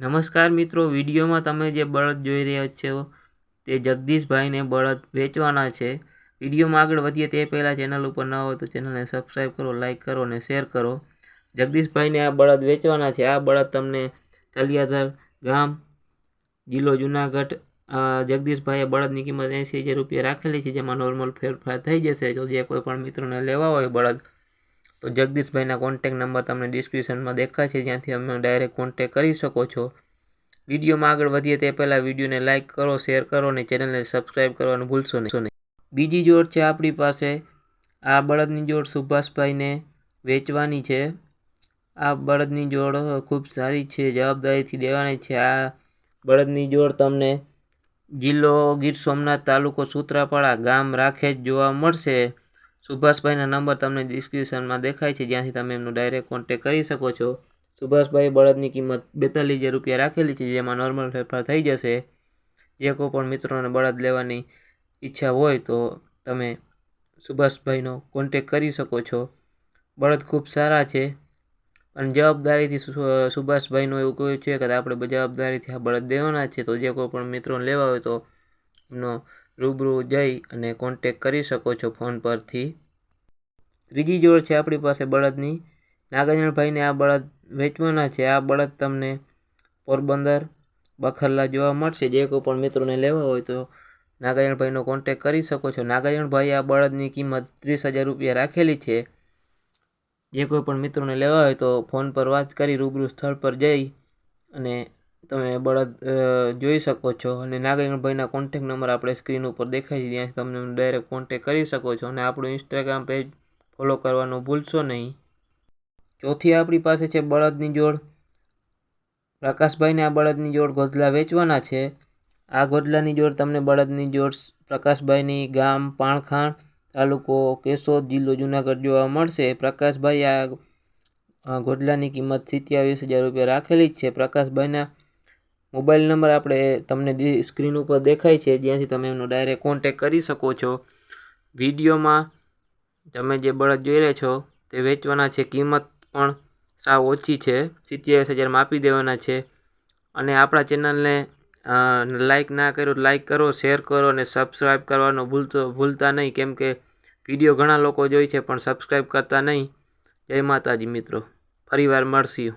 નમસ્કાર મિત્રો, વિડીયોમાં તમે જે બળદ જોઈ રહ્યા છો તે જગદીશભાઈને બળદ વેચવાના છે. વિડીયોમાં આગળ વધીએ તે પહેલાં ચેનલ ઉપર ન હોય તો ચેનલને સબસ્ક્રાઈબ કરો, લાઇક કરો અને શેર કરો. જગદીશભાઈને આ બળદ વેચવાના છે. આ બળદ તમને તલિયાધર ગામ, જિલ્લો જુનાગઢ જગદીશભાઈએ બળદની કિંમત એંસી હજાર રૂપિયા રાખેલી છે, જેમાં નોર્મલ ફેરફાર થઈ જશે. જો જે કોઈ પણ મિત્રોને લેવા હોય બળદ તો જગદીશભાઈના કોન્ટેક નંબર તમને ડિસ્ક્રિપ્શનમાં દેખાય છે જ્યાંથી અમે ડાયરેક્ટ કોન્ટેક કરી શકો છો. વિડીયોમાં આગળ વધીએ તે પહેલાં વિડીયોને લાઇક કરો શેર કરો અને ચેનલને સબસ્ક્રાઈબ કરવાનું ભૂલશો નહીં. બીજી જોડ છે આપણી પાસે. આ બળદની જોડ સુભાષભાઈને વેચવાની છે. આ બળદની જોડ ખૂબ સારી છે, જવાબદારીથી દેવાની છે. આ બળદની જોડ તમને જિલ્લો ગીર સોમનાથ તાલુકો સૂત્રાપાડા ગામ રાખેજ જોવા મળશે. સુભાષભાઈના નંબર તમને ડિસ્ક્રિપ્શનમાં દેખાય છે, જ્યાંથી તમે એમનો ડાયરેક્ટ કોન્ટેક કરી શકો છો. સુભાષભાઈ બળદની કિંમત બેતાલીસ હજાર રૂપિયા રાખેલી છે, જેમાં નોર્મલ ફેરફાર થઈ જશે. જે કોઈ પણ મિત્રોને બળદ લેવાની ઈચ્છા હોય તો તમે સુભાષભાઈનો કોન્ટેક કરી શકો છો. બળદ ખૂબ સારા છે. અને જવાબદારીથી સુભાષભાઈનું એવું કહ્યું છે કે આપણે જવાબદારીથી આ બળદ દેવાના છે, તો જે કોઈ પણ મિત્રોને લેવા હોય તો એમનો રૂબરૂ જઈ અને કોન્ટેક કરી શકો છો ફોન પરથી. ત્રીજી જોડ છે આપણી પાસે બળદની. નાગાજણભાઈને આ બળદ વેચવાના છે. આ બળદ તમને પોરબંદર, બખરલા જોવા મળશે. જે કોઈ પણ મિત્રોને લેવા હોય તો નાગાજણભાઈનો કોન્ટેક કરી શકો છો. નાગાજણભાઈ આ બળદની કિંમત ત્રીસ હજાર રૂપિયા રાખેલી છે. જે કોઈ પણ મિત્રોને લેવા હોય તો ફોન પર વાત કરી રૂબરૂ સ્થળ પર જઈ અને તમે બળદ જોઈ શકો છો. અને નાગાજણભાઈના કોન્ટેક નંબર આપણે સ્ક્રીન ઉપર દેખાય છે. ત્યાંથી તમને ડાયરેક્ટ કોન્ટેક કરી શકો છો. અને આપણું ઇન્સ્ટાગ્રામ પેજ ફોલો કરવાનું ભૂલશો નહીં. ચોથી આપણી પાસે છે બળદની જોડ. પ્રકાશભાઈને આ બળદની જોડ ગોધલા વેચવાના છે. આ ગોધલાની જોડ તમને બળદની જોડ પ્રકાશભાઈની ગામ પાણખાણ તાલુકો કેશોદ જિલ્લો જુનાગઢ જોવા મળશે. પ્રકાશભાઈ આ અ, ગોધલાની કિંમત સિત્યાવીસ હજાર રૂપિયા રાખેલી જ છે. પ્રકાશભાઈના મોબાઈલ નંબર આપણે તમને સ્ક્રીન ઉપર દેખાય છે. જ્યાંથી તમે એમનો ડાયરેક્ટ કોન્ટેક કરી શકો છો. વિડીયોમાં તમે જે બળદ જોઈ રહ્યા છો, તે વેચવાના છે. કિંમત પણ સાવ ઓછી છે. સિત્યાવીસ હજારમાં આપી દેવાના છે. અને આપણા ચેનલને લાઇક ના કર્યું લાઇક કરો શેર કરો અને સબસ્ક્રાઈબ કરવાનું ભૂલતો, ભૂલતા નહીં. કેમ કે વીડિયો ઘણા લોકો જોઈ છે, પણ સબસ્ક્રાઈબ કરતા નહીં. જય માતાજી મિત્રો. ફરીવાર મળશું